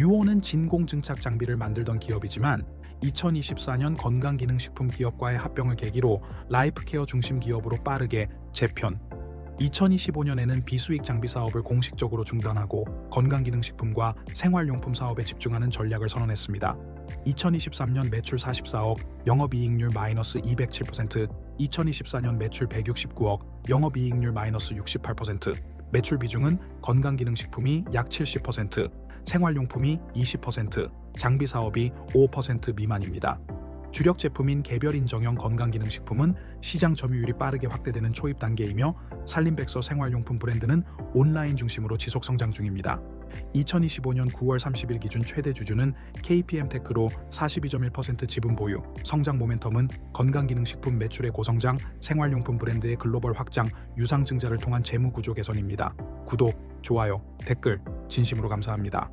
뉴온은 진공증착 장비를 만들던 기업이지만 2024년 건강기능식품 기업과의 합병을 계기로 라이프케어 중심 기업으로 빠르게 재편. 2025년에는 비수익 장비 사업을 공식적으로 중단하고 건강기능식품과 생활용품 사업에 집중하는 전략을 선언했습니다. 2023년 매출 44억, 영업이익률 마이너스 207%, 2024년 매출 169억, 영업이익률 마이너스 68%, 매출 비중은 건강기능식품이 약 70%, 생활용품이 20%, 장비 사업이 5% 미만입니다. 주력 제품인 개별 인정형 건강기능식품은 시장 점유율이 빠르게 확대되는 초입 단계이며 살림백서 생활용품 브랜드는 온라인 중심으로 지속 성장 중입니다. 2025년 9월 30일 기준 최대 주주는 KPM 테크로 42.1% 지분 보유, 성장 모멘텀은 건강기능식품 매출의 고성장, 생활용품 브랜드의 글로벌 확장, 유상 증자를 통한 재무 구조 개선입니다. 구독, 좋아요, 댓글 진심으로 감사합니다.